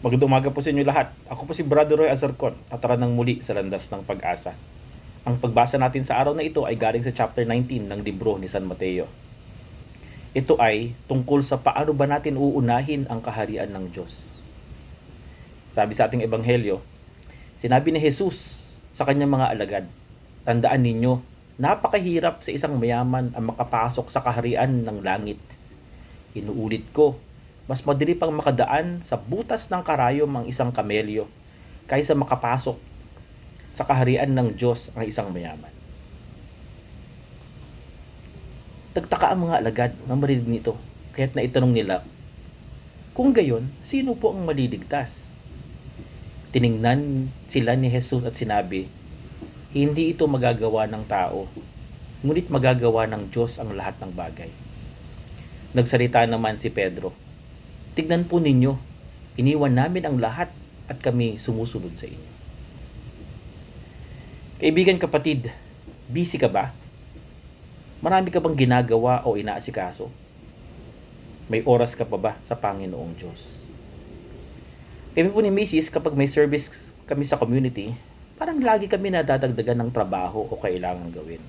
Magandang umaga po sa inyo lahat. Ako po si Brother Roy Azarcon at tara nang muli sa landas ng pag-asa. Ang pagbasa natin sa araw na ito ay galing sa chapter 19 ng libro ni San Mateo. Ito ay tungkol sa paano ba natin uunahin ang kaharian ng Diyos. Sabi sa ating ebanghelyo, sinabi ni Jesus sa kanyang mga alagad, Tandaan ninyo, napakahirap sa isang mayaman ang makapasok sa kaharian ng langit. Inuulit ko, mas madali pang makadaan sa butas ng karayom ang isang kamelyo kaysa makapasok sa kaharian ng Diyos ang isang mayaman. Tagtaka ang mga alagad na marinig nito, kaya't naitanong nila, kung gayon, sino po ang maliligtas? Tiningnan sila ni Jesus at sinabi, hindi ito magagawa ng tao, ngunit magagawa ng Diyos ang lahat ng bagay. Nagsalita naman si Pedro, Tignan po ninyo, iniwan namin ang lahat at kami sumusunod sa inyo. Kaibigan kapatid, busy ka ba? Marami ka bang ginagawa o inaasikaso? May oras ka pa ba sa Panginoong Diyos? Kami po ni Mrs. kapag may service kami sa community, parang lagi kami nadadagdagan ng trabaho o kailangan gawin.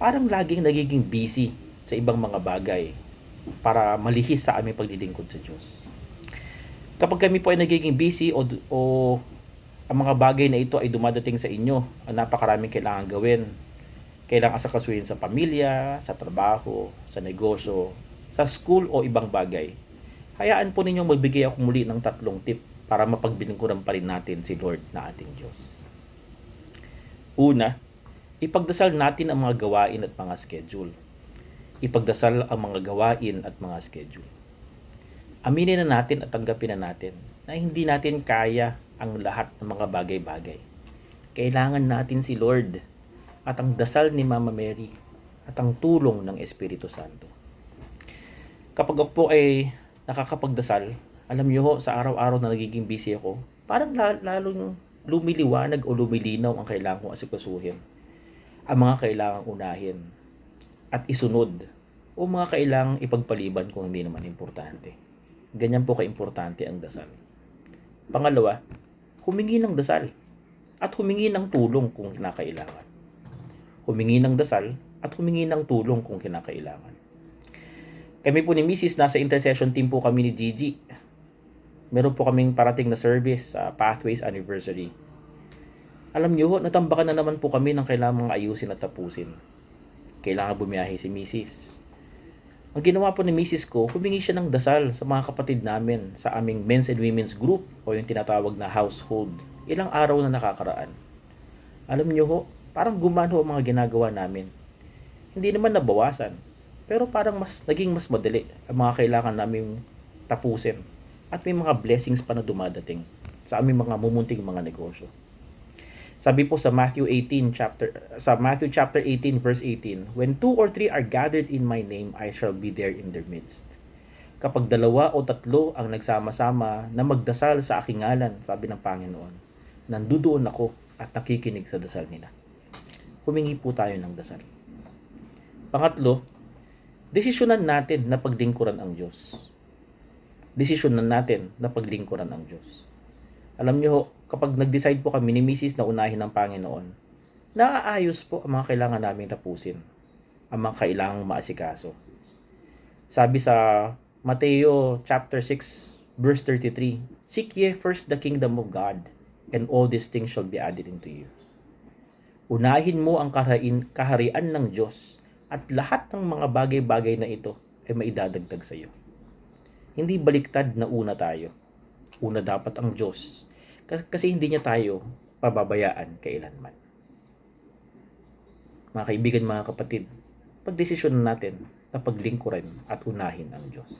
Parang laging nagiging busy sa ibang mga bagay para malihis sa aming paglilingkod sa Diyos. Kapag kami po ay nagiging busy o, o ang mga bagay na ito ay dumadating sa inyo, ang napakaraming kailangan gawin. Kailangan asakasuhin sa pamilya, sa trabaho, sa negosyo, sa school o ibang bagay. Hayaan po ninyong magbigay ako muli ng tatlong tip para mapagbilingkuran pa rin natin si Lord na ating Diyos. Una, ipagdasal natin ang mga gawain at mga schedule. Ipagdasal ang mga gawain at mga schedule. Aminin na natin at tanggapin na natin na hindi natin kaya ang lahat ng mga bagay-bagay. Kailangan natin si Lord at ang dasal ni Mama Mary at ang tulong ng Espiritu Santo. Kapag ako po ay nakakapagdasal, alam niyo ho, sa araw-araw na nagiging busy ako, parang lalong lumiliwanag o lumilinaw ang kailangan kong asikasuhin. Ang mga kailangang unahin at isunod o mga kailangang ipagpaliban kung hindi naman importante. Ganyan po kaimportante ang dasal. Pangalawa, humingi ng dasal at humingi ng tulong kung kinakailangan. Humingi ng dasal at humingi ng tulong kung kinakailangan. Kami po ni Mrs. nasa intercession team po kami ni Gigi. Meron po kaming parating na service sa Pathways Anniversary. Alam niyo, natambakan na naman po kami ng kailangang ayusin at tapusin. Kailangan bumiyahe si Mrs. Ang ginawa po ni Mrs. ko, humingi siya ng dasal sa mga kapatid namin sa aming men's and women's group o yung tinatawag na household. Ilang araw na nakakaraan. Alam niyo ho, parang gumano ang mga ginagawa namin. Hindi naman nabawasan, pero parang mas naging mas madali ang mga kailangan namin tapusin at may mga blessings pa na dumadating sa aming mga mumunting mga negosyo. Sabi po sa Matthew 18 chapter sa Matthew chapter 18 verse 18, when two or three are gathered in my name, I shall be there in their midst. Kapag dalawa o tatlo ang nagsama-sama na magdasal sa aking ngalan, sabi ng Panginoon, nandudoon ako at nakikinig sa dasal nila. Humingi po tayo ng dasal. Pangatlo, desisyonan natin na paglingkuran ang Diyos. Desisyonan natin na paglingkuran ang Diyos. Alam niyo, kapag nag-decide po kami ni Mrs. na unahin ng Panginoon, naaayos po ang mga kailangan namin tapusin, ang mga kailangang maasikaso. Sabi sa Mateo chapter 6 verse 33, Seek ye first the kingdom of God, and all these things shall be added into you. Unahin mo ang kaharian, kaharian ng Diyos at lahat ng mga bagay-bagay na ito ay maidadagdag sa iyo. Hindi baliktad na una tayo. Una dapat ang Diyos kasi hindi niya tayo pababayaan kailanman. Mga kaibigan, mga kapatid, pagdesisyon natin na paglingkuran at unahin ang Diyos.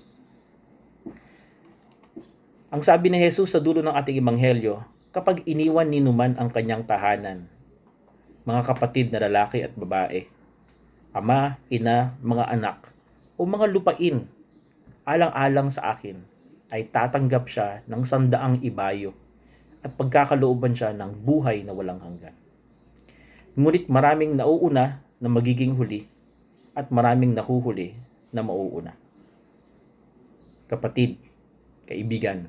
Ang sabi ni Jesus sa dulo ng ating ebanghelyo, kapag iniwan ni Numan ang kanyang tahanan, mga kapatid na lalaki at babae, ama, ina, mga anak, o mga lupain, alang-alang sa akin, ay tatanggap siya ng sandaang ibayo at pagkakalooban siya ng buhay na walang hanggan. Ngunit maraming nauuna na magiging huli at maraming nahuhuli na mauuna. Kapatid, kaibigan,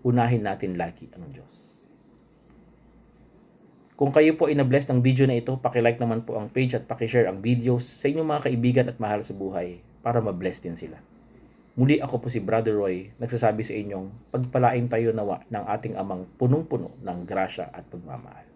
unahin natin lagi ang Diyos. Kung kayo po ay na-bless ng video na ito, pakilike naman po ang page at pakishare ang videos sa inyong mga kaibigan at mahal sa buhay para ma-bless din sila. Muli ako po si Brother Roy, nagsasabi sa inyong pagpalain tayo nawa ng ating amang punong-puno ng grasya at pagmamahal.